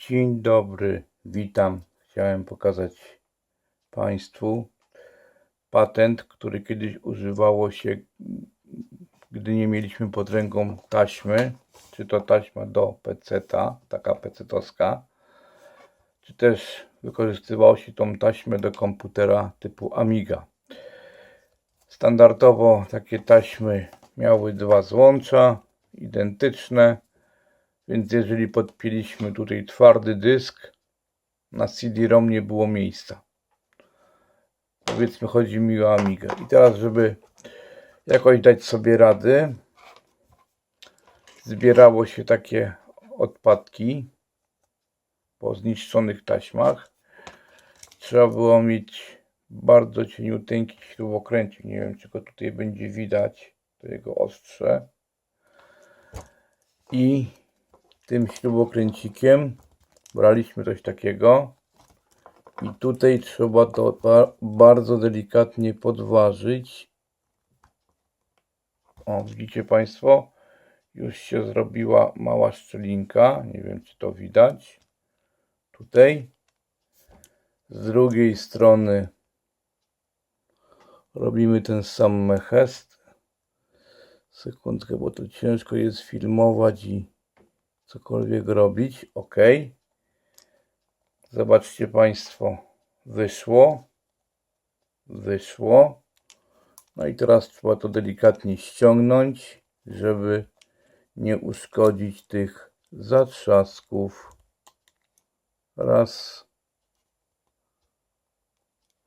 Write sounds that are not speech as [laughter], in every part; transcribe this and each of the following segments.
Dzień dobry, witam. Chciałem pokazać Państwu patent, który kiedyś używało się, gdy nie mieliśmy pod ręką taśmy, czy to taśma do peceta, taka pecetowska, czy też wykorzystywało się tą taśmę do komputera typu Amiga. Standardowo takie taśmy miały dwa złącza, identyczne, więc jeżeli podpięliśmy tutaj twardy dysk, na CD-ROM nie było miejsca. Powiedzmy, chodzi mi o Amigę. I teraz, żeby jakoś dać sobie rady, zbierało się takie odpadki po zniszczonych taśmach. Trzeba było mieć bardzo cieniuteńki śrubokręcik. Nie wiem, czy go tutaj będzie widać, to jego ostrze. I tym śrubokręcikiem braliśmy coś takiego i tutaj trzeba to ba- bardzo delikatnie podważyć. O, widzicie Państwo? Już się zrobiła mała szczelinka. Nie wiem, czy to widać. Tutaj. Z drugiej strony robimy ten sam mechest. Sekundkę, bo to ciężko jest filmować i cokolwiek robić. OK. Zobaczcie Państwo, wyszło. Wyszło. No i teraz trzeba to delikatnie ściągnąć, żeby nie uszkodzić tych zatrzasków. Raz.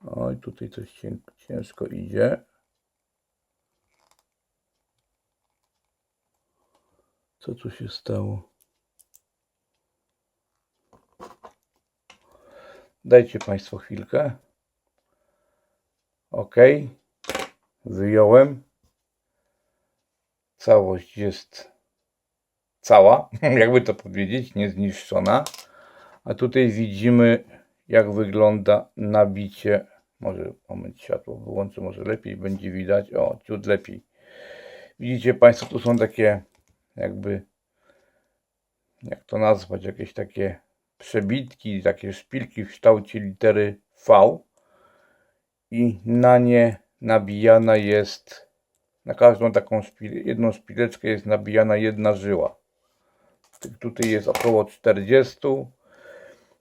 Oj, tutaj coś cię- ciężko idzie. Co tu się stało? Dajcie Państwo chwilkę. OK. Wyjąłem. Całość jest cała, [laughs] jakby to powiedzieć, niezniszczona. A tutaj widzimy, jak wygląda nabicie. Może moment światło wyłączę, może lepiej będzie widać. O, ciut lepiej. Widzicie Państwo, tu są takie jakby, jak to nazwać, jakieś takie przebitki, takie szpilki w kształcie litery V i na nie nabijana jest, na każdą taką szpil, jedną szpileczkę jest nabijana jedna żyła. Tutaj jest około 40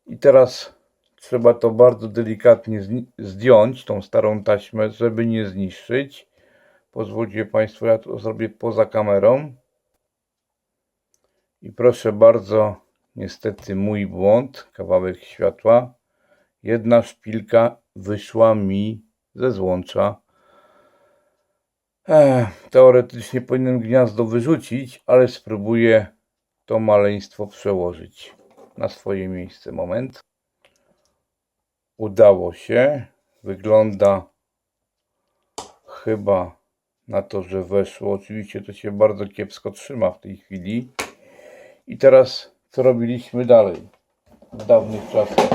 i teraz trzeba to bardzo delikatnie zdjąć, tą starą taśmę, żeby nie zniszczyć. Pozwólcie Państwo, ja to zrobię poza kamerą. I proszę bardzo, niestety mój błąd, kawałek światła. Jedna szpilka wyszła mi ze złącza. Ech, teoretycznie powinienem gniazdo wyrzucić, ale spróbuję to maleństwo przełożyć na swoje miejsce. Moment. Udało się. Wygląda chyba na to, że weszło. Oczywiście to się bardzo kiepsko trzyma w tej chwili. I teraz co robiliśmy dalej w dawnych czasach?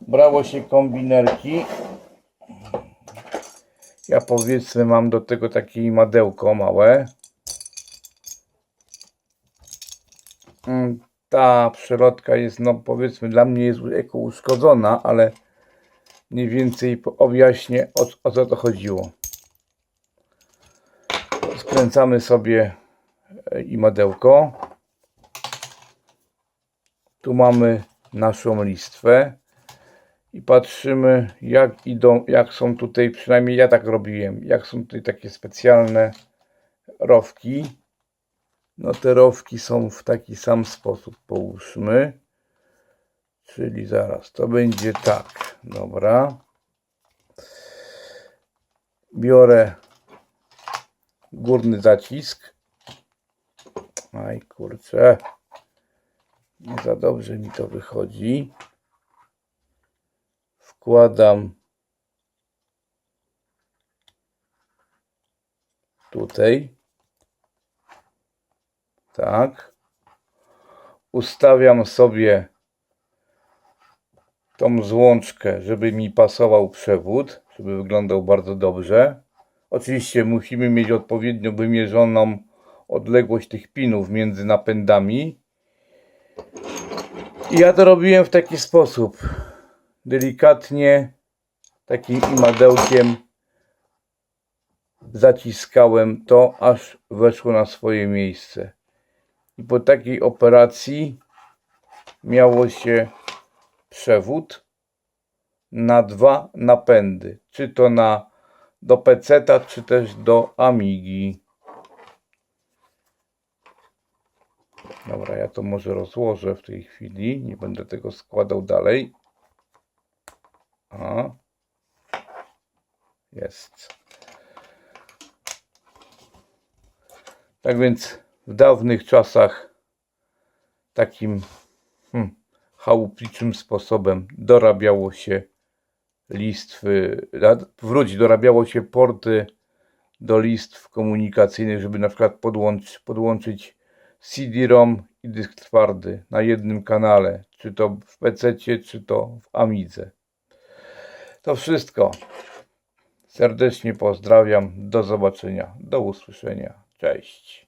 Brało się kombinerki. Ja powiedzmy mam do tego takie madełko małe. Mm, Ta przelotka jest, no powiedzmy, dla mnie jest jako uszkodzona, ale mniej więcej objaśnię o, o co to chodziło. Skręcamy sobie e, i madełko. Tu mamy naszą listwę i patrzymy jak idą, jak są tutaj, przynajmniej ja tak robiłem, jak są tutaj takie specjalne rowki. No te rowki są w taki sam sposób, połóżmy. Czyli zaraz, to będzie tak, dobra. Biorę górny zacisk. Aj kurczę. Nie za dobrze mi to wychodzi. Wkładam tutaj. Tak. Ustawiam sobie tą złączkę, żeby mi pasował przewód, żeby wyglądał bardzo dobrze. Oczywiście musimy mieć odpowiednio wymierzoną odległość tych pinów między napędami. I ja to robiłem w taki sposób. Delikatnie, takim imadełkiem zaciskałem to, aż weszło na swoje miejsce. I po takiej operacji miało się przewód na dwa napędy. Czy to na do PC-ta, czy też do Amigi. Dobra, ja to może rozłożę w tej chwili. Nie będę tego składał dalej. A. Jest. Tak więc w dawnych czasach takim hmm, chałupniczym sposobem dorabiało się listwy, wróć, dorabiało się porty do listw komunikacyjnych, żeby na przykład podłącz, podłączyć CD-ROM i dysk twardy na jednym kanale, czy to w PC, czy to w Amidze. To wszystko. Serdecznie pozdrawiam. Do zobaczenia. Do usłyszenia. Cześć.